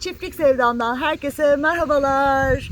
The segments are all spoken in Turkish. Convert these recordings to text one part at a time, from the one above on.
Çiftlik Sevdam'dan herkese merhabalar.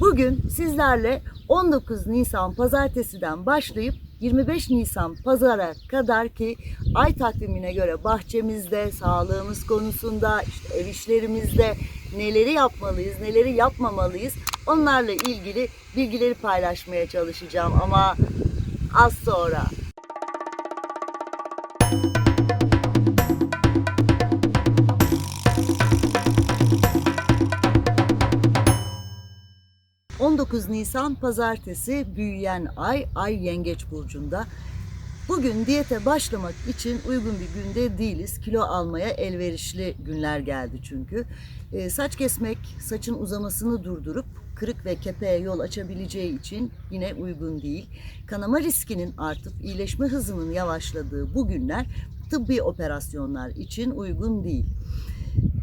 Bugün sizlerle 19 Nisan pazartesiden başlayıp 25 Nisan pazara kadar ki ay takvimine göre bahçemizde, sağlığımız konusunda, işte ev işlerimizde neleri yapmalıyız, neleri yapmamalıyız onlarla ilgili bilgileri paylaşmaya çalışacağım ama az sonra. ...19 Nisan Pazartesi büyüyen ay, ay yengeç burcunda. Bugün diyete başlamak için uygun bir günde değiliz. Kilo almaya elverişli günler geldi çünkü. Ee, saç kesmek, saçın uzamasını durdurup kırık ve kepeğe yol açabileceği için yine uygun değil. Kanama riskinin artıp iyileşme hızının yavaşladığı bu günler tıbbi operasyonlar için uygun değil.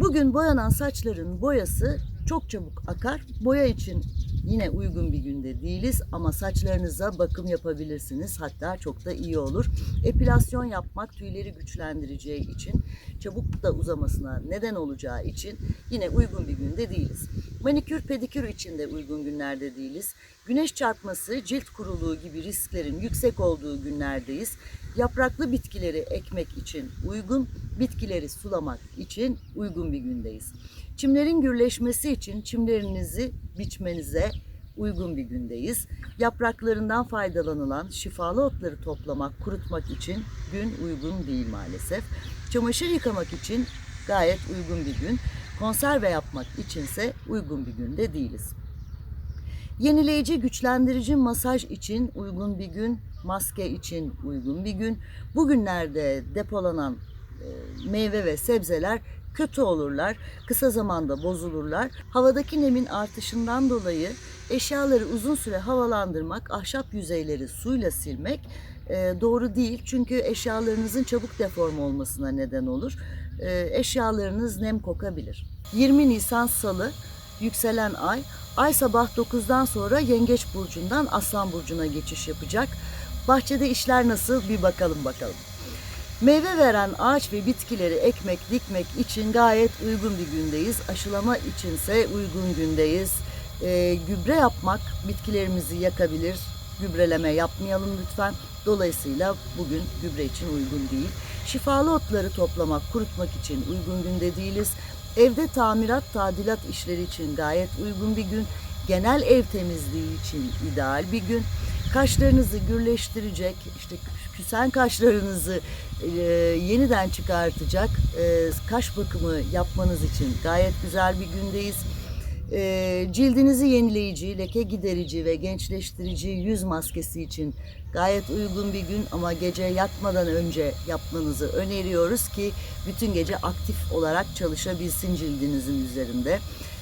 Bugün boyanan saçların boyası çok çabuk akar. Boya için yine uygun bir günde değiliz ama saçlarınıza bakım yapabilirsiniz. Hatta çok da iyi olur. Epilasyon yapmak tüyleri güçlendireceği için, çabuk da uzamasına neden olacağı için yine uygun bir günde değiliz. Manikür, pedikür için de uygun günlerde değiliz. Güneş çarpması, cilt kuruluğu gibi risklerin yüksek olduğu günlerdeyiz. Yapraklı bitkileri ekmek için uygun, bitkileri sulamak için uygun bir gündeyiz. Çimlerin gürleşmesi için çimlerinizi biçmenize uygun bir gündeyiz. Yapraklarından faydalanılan şifalı otları toplamak, kurutmak için gün uygun değil maalesef. Çamaşır yıkamak için gayet uygun bir gün. Konserve yapmak içinse uygun bir günde değiliz. Yenileyici, güçlendirici masaj için uygun bir gün, maske için uygun bir gün. Bugünlerde depolanan meyve ve sebzeler kötü olurlar, kısa zamanda bozulurlar. Havadaki nemin artışından dolayı eşyaları uzun süre havalandırmak, ahşap yüzeyleri suyla silmek e, doğru değil. Çünkü eşyalarınızın çabuk deform olmasına neden olur. E, eşyalarınız nem kokabilir. 20 Nisan Salı, yükselen ay, ay sabah 9'dan sonra Yengeç Burcu'ndan Aslan Burcu'na geçiş yapacak. Bahçede işler nasıl bir bakalım bakalım. Meyve veren ağaç ve bitkileri ekmek, dikmek için gayet uygun bir gündeyiz. Aşılama içinse uygun gündeyiz. Ee, gübre yapmak bitkilerimizi yakabilir. Gübreleme yapmayalım lütfen. Dolayısıyla bugün gübre için uygun değil. Şifalı otları toplamak, kurutmak için uygun günde değiliz. Evde tamirat, tadilat işleri için gayet uygun bir gün. Genel ev temizliği için ideal bir gün. Kaşlarınızı gürleştirecek, işte küsen kaşlarınızı e, yeniden çıkartacak e, kaş bakımı yapmanız için gayet güzel bir gündeyiz. E, cildinizi yenileyici, leke giderici ve gençleştirici yüz maskesi için gayet uygun bir gün ama gece yatmadan önce yapmanızı öneriyoruz ki bütün gece aktif olarak çalışabilsin cildinizin üzerinde.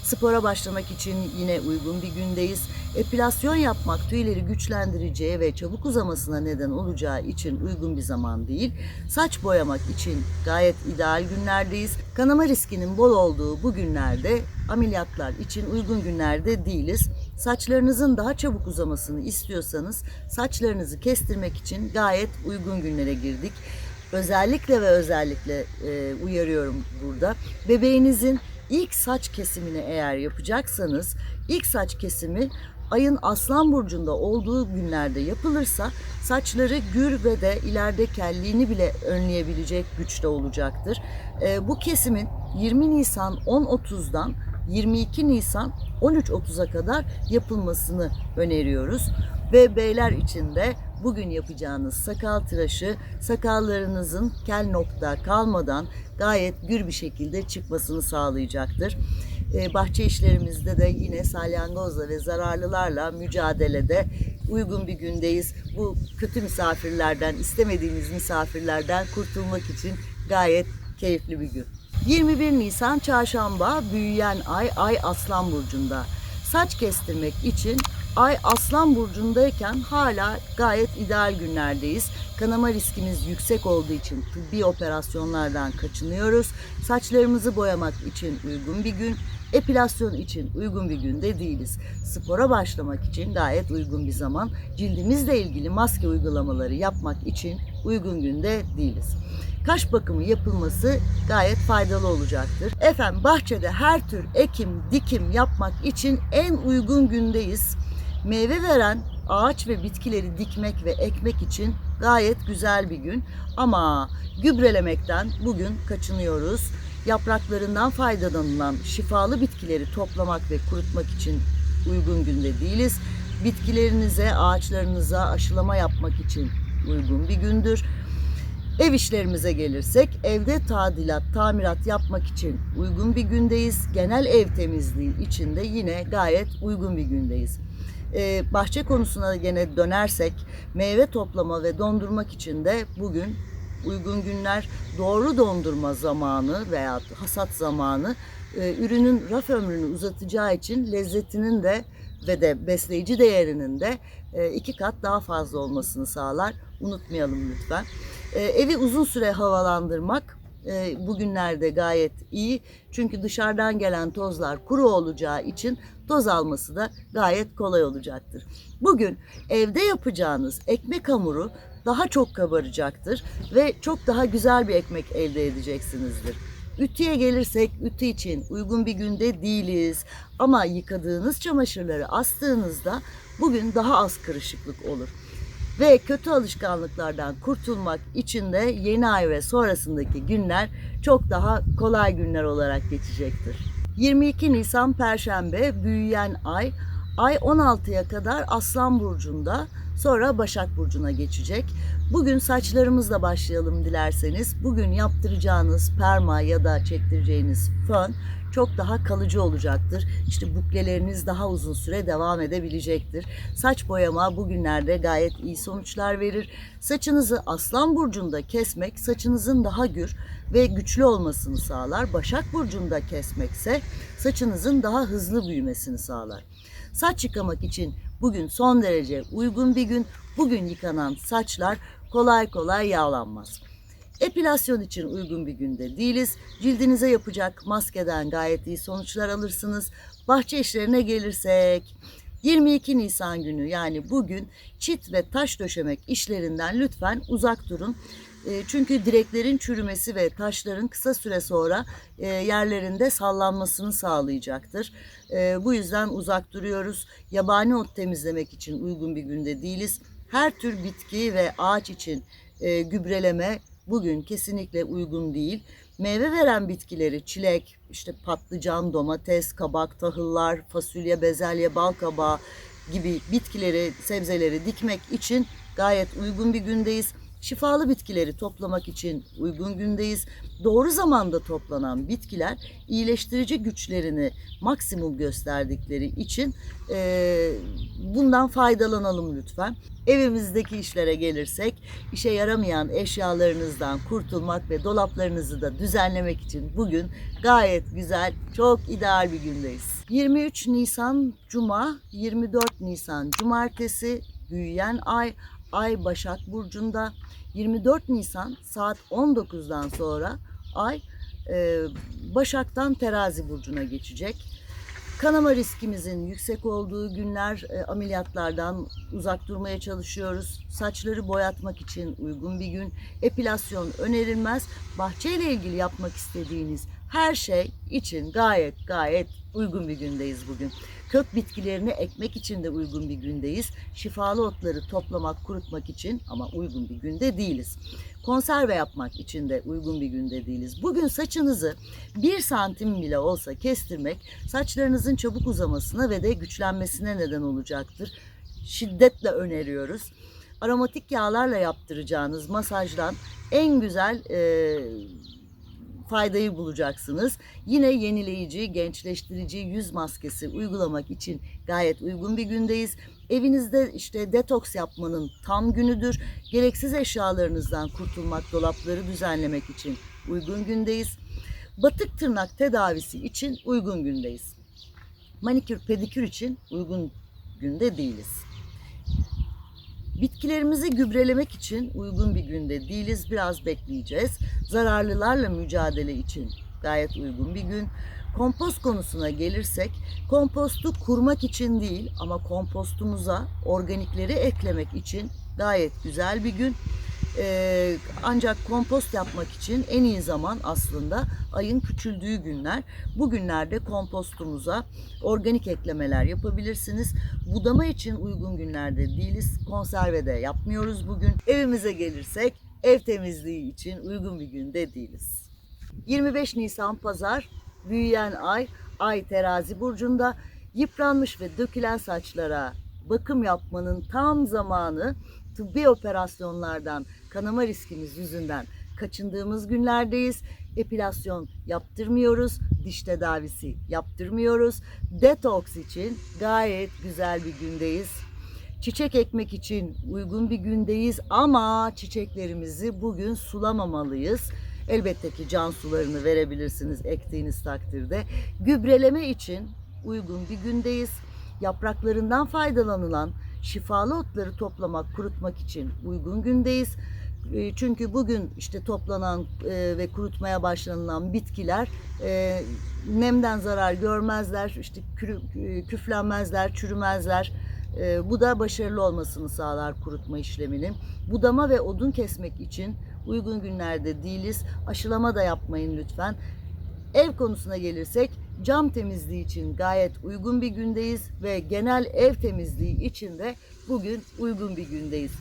Spora başlamak için yine uygun bir gündeyiz. Epilasyon yapmak tüyleri güçlendireceği ve çabuk uzamasına neden olacağı için uygun bir zaman değil. Saç boyamak için gayet ideal günlerdeyiz. Kanama riskinin bol olduğu bu günlerde ameliyatlar için uygun günlerde değiliz. Saçlarınızın daha çabuk uzamasını istiyorsanız saçlarınızı kestirmek için gayet uygun günlere girdik. Özellikle ve özellikle e, uyarıyorum burada. Bebeğinizin ilk saç kesimini eğer yapacaksanız ilk saç kesimi ayın aslan burcunda olduğu günlerde yapılırsa saçları gür ve de ileride kelliğini bile önleyebilecek güçte olacaktır. E, bu kesimin 20 Nisan 10.30'dan 22 Nisan 13.30'a kadar yapılmasını öneriyoruz. Ve beyler için de bugün yapacağınız sakal tıraşı sakallarınızın kel nokta kalmadan gayet gür bir şekilde çıkmasını sağlayacaktır. Ee, bahçe işlerimizde de yine salyangozla ve zararlılarla mücadelede uygun bir gündeyiz. Bu kötü misafirlerden, istemediğimiz misafirlerden kurtulmak için gayet keyifli bir gün. 21 Nisan Çarşamba büyüyen ay ay Aslan burcunda. Saç kestirmek için ay Aslan burcundayken hala gayet ideal günlerdeyiz. Kanama riskimiz yüksek olduğu için tıbbi operasyonlardan kaçınıyoruz. Saçlarımızı boyamak için uygun bir gün, epilasyon için uygun bir günde değiliz. Spora başlamak için gayet uygun bir zaman. Cildimizle ilgili maske uygulamaları yapmak için uygun günde değiliz. Kaş bakımı yapılması gayet faydalı olacaktır. Efendim bahçede her tür ekim, dikim yapmak için en uygun gündeyiz. Meyve veren ağaç ve bitkileri dikmek ve ekmek için gayet güzel bir gün. Ama gübrelemekten bugün kaçınıyoruz. Yapraklarından faydalanılan şifalı bitkileri toplamak ve kurutmak için uygun günde değiliz. Bitkilerinize, ağaçlarınıza aşılama yapmak için uygun bir gündür. Ev işlerimize gelirsek evde tadilat, tamirat yapmak için uygun bir gündeyiz. Genel ev temizliği için de yine gayet uygun bir gündeyiz. Ee, bahçe konusuna gene dönersek meyve toplama ve dondurmak için de bugün uygun günler doğru dondurma zamanı veya hasat zamanı e, ürünün raf ömrünü uzatacağı için lezzetinin de ve de besleyici değerinin de e, iki kat daha fazla olmasını sağlar. Unutmayalım lütfen. E, evi uzun süre havalandırmak e, bugünlerde gayet iyi. Çünkü dışarıdan gelen tozlar kuru olacağı için toz alması da gayet kolay olacaktır. Bugün evde yapacağınız ekmek hamuru daha çok kabaracaktır ve çok daha güzel bir ekmek elde edeceksinizdir. Ütüye gelirsek ütü için uygun bir günde değiliz. Ama yıkadığınız çamaşırları astığınızda bugün daha az kırışıklık olur. Ve kötü alışkanlıklardan kurtulmak için de yeni ay ve sonrasındaki günler çok daha kolay günler olarak geçecektir. 22 Nisan Perşembe büyüyen ay. Ay 16'ya kadar Aslan Burcu'nda sonra Başak Burcu'na geçecek. Bugün saçlarımızla başlayalım dilerseniz. Bugün yaptıracağınız perma ya da çektireceğiniz fön çok daha kalıcı olacaktır. İşte bukleleriniz daha uzun süre devam edebilecektir. Saç boyama bugünlerde gayet iyi sonuçlar verir. Saçınızı Aslan Burcu'nda kesmek saçınızın daha gür ve güçlü olmasını sağlar. Başak Burcu'nda kesmekse saçınızın daha hızlı büyümesini sağlar. Saç yıkamak için bugün son derece uygun bir gün. Bugün yıkanan saçlar kolay kolay yağlanmaz. Epilasyon için uygun bir günde değiliz. Cildinize yapacak maskeden gayet iyi sonuçlar alırsınız. Bahçe işlerine gelirsek 22 Nisan günü yani bugün çit ve taş döşemek işlerinden lütfen uzak durun. E, Çünkü direklerin çürümesi ve taşların kısa süre sonra e, yerlerinde sallanmasını sağlayacaktır. E, Bu yüzden uzak duruyoruz. Yabani ot temizlemek için uygun bir günde değiliz. Her tür bitki ve ağaç için gübreleme bugün kesinlikle uygun değil. Meyve veren bitkileri çilek, işte patlıcan, domates, kabak, tahıllar, fasulye, bezelye, bal kabağı gibi bitkileri, sebzeleri dikmek için gayet uygun bir gündeyiz. Şifalı bitkileri toplamak için uygun gündeyiz. Doğru zamanda toplanan bitkiler iyileştirici güçlerini maksimum gösterdikleri için eee, bundan faydalanalım lütfen. Evimizdeki işlere gelirsek işe yaramayan eşyalarınızdan kurtulmak ve dolaplarınızı da düzenlemek için bugün gayet güzel, çok ideal bir gündeyiz. 23 Nisan Cuma, 24 Nisan Cumartesi büyüyen ay, ay Başak Burcu'nda. 24 Nisan saat 19'dan sonra ay e, Başak'tan Terazi Burcu'na geçecek. Kanama riskimizin yüksek olduğu günler e, ameliyatlardan uzak durmaya çalışıyoruz. Saçları boyatmak için uygun bir gün. Epilasyon önerilmez. Bahçeyle ilgili yapmak istediğiniz her şey için gayet gayet uygun bir gündeyiz bugün. Kök bitkilerini ekmek için de uygun bir gündeyiz. Şifalı otları toplamak, kurutmak için ama uygun bir günde değiliz. Konserve yapmak için de uygun bir günde değiliz. Bugün saçınızı bir santim bile olsa kestirmek saçlarınızın çabuk uzamasına ve de güçlenmesine neden olacaktır. Şiddetle öneriyoruz. Aromatik yağlarla yaptıracağınız masajdan en güzel e, faydayı bulacaksınız. Yine yenileyici, gençleştirici yüz maskesi uygulamak için gayet uygun bir gündeyiz. Evinizde işte detoks yapmanın tam günüdür. Gereksiz eşyalarınızdan kurtulmak, dolapları düzenlemek için uygun gündeyiz. Batık tırnak tedavisi için uygun gündeyiz. Manikür, pedikür için uygun günde değiliz. Bitkilerimizi gübrelemek için uygun bir günde değiliz. Biraz bekleyeceğiz. Zararlılarla mücadele için gayet uygun bir gün. Kompost konusuna gelirsek, kompostu kurmak için değil ama kompostumuza organikleri eklemek için gayet güzel bir gün. Ee, ancak kompost yapmak için en iyi zaman aslında ayın küçüldüğü günler. Bu günlerde kompostumuza organik eklemeler yapabilirsiniz. Budama için uygun günlerde değiliz. Konserve de yapmıyoruz bugün. Evimize gelirsek ev temizliği için uygun bir günde değiliz. 25 Nisan Pazar, büyüyen ay, ay terazi burcunda yıpranmış ve dökülen saçlara bakım yapmanın tam zamanı tıbbi operasyonlardan kanama riskimiz yüzünden kaçındığımız günlerdeyiz. Epilasyon yaptırmıyoruz, diş tedavisi yaptırmıyoruz. Detoks için gayet güzel bir gündeyiz. Çiçek ekmek için uygun bir gündeyiz ama çiçeklerimizi bugün sulamamalıyız. Elbette ki can sularını verebilirsiniz ektiğiniz takdirde. Gübreleme için uygun bir gündeyiz. Yapraklarından faydalanılan şifalı otları toplamak, kurutmak için uygun gündeyiz. E, Çünkü bugün işte toplanan e, ve kurutmaya başlanılan bitkiler e, nemden zarar görmezler, işte küflenmezler, çürümezler. E, Bu da başarılı olmasını sağlar kurutma işleminin. Budama ve odun kesmek için uygun günlerde değiliz. Aşılama da yapmayın lütfen. Ev konusuna gelirsek cam temizliği için gayet uygun bir gündeyiz ve genel ev temizliği için de bugün uygun bir gündeyiz.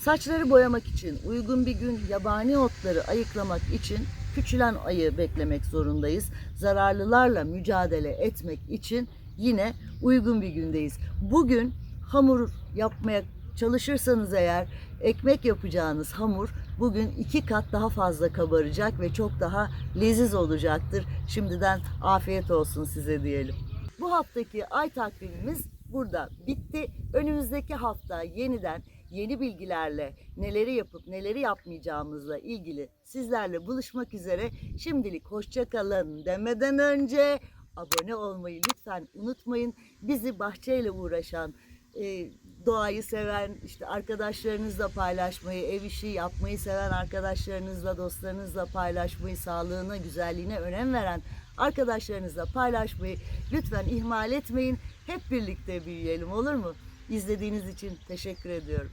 Saçları boyamak için uygun bir gün, yabani otları ayıklamak için küçülen ayı beklemek zorundayız. Zararlılarla mücadele etmek için yine uygun bir gündeyiz. Bugün hamur yapmaya çalışırsanız eğer ekmek yapacağınız hamur bugün iki kat daha fazla kabaracak ve çok daha leziz olacaktır. Şimdiden afiyet olsun size diyelim. Bu haftaki ay takvimimiz burada bitti. Önümüzdeki hafta yeniden yeni bilgilerle neleri yapıp neleri yapmayacağımızla ilgili sizlerle buluşmak üzere. Şimdilik hoşça kalın demeden önce abone olmayı lütfen unutmayın. Bizi bahçeyle uğraşan, e, doğayı seven, işte arkadaşlarınızla paylaşmayı, ev işi yapmayı seven arkadaşlarınızla, dostlarınızla paylaşmayı, sağlığına, güzelliğine önem veren arkadaşlarınızla paylaşmayı lütfen ihmal etmeyin. Hep birlikte büyüyelim olur mu? İzlediğiniz için teşekkür ediyorum.